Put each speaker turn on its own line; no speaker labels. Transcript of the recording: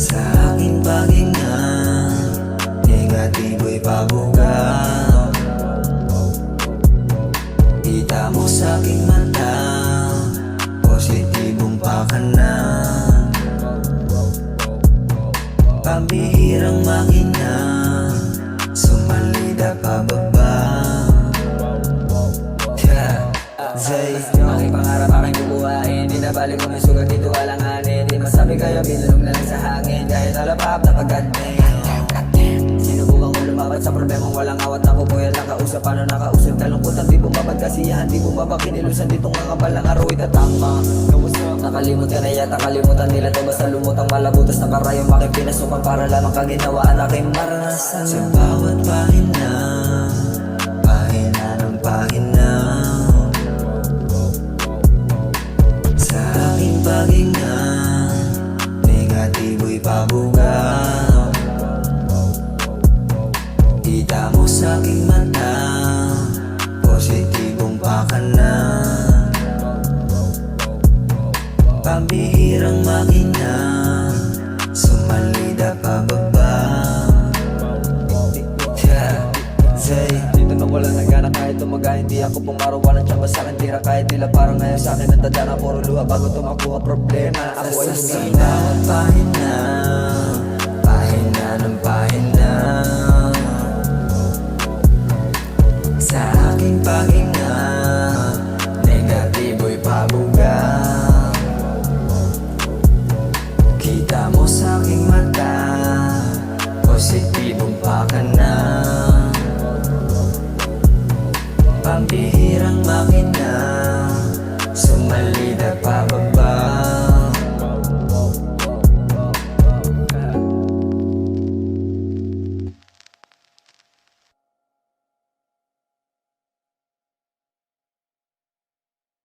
Sa aking paghinga, negatibo'y pabuga mo sa aking mata, positibong pakana Pambihirang makina. Sumalida pababa yeah. Zay
Aking pangarap aking bubuhayin. Di na balik kung may sugat dito alanganin Di masabi kayo binulong na lang sa hangin. Kahit alapap na pagkadmin Sinubukan ko lumaban sa problemang walang awat. Ako nakausap, paano nakausap Kalungkutan di bumabad kasiyahan Di bumaba kinilusan ditong mga balang araw itatama Nakalimot ka na yata kalimutan nila to. Basta lumutang malabutas na karayong aking pinasukan Para lamang kaginawaan aking maranasan.
Sa bawat pahina Pahina ng pahina. Sa aking paghinga Negatibo'y pabuga Kita mo sa aking mata Pambihirang makina Sumalida pababa. Yeah,
Dito na wala nagana kahit tumaga Hindi ako pumarawalan tsamba sa akin Tira kahit tila parang ngayon sa akin Ang tadana puro luha bago tumakuha problema. Ako ay
Sa
humina
bawat pahina Pahina Pambihirang makina Sumalida pababa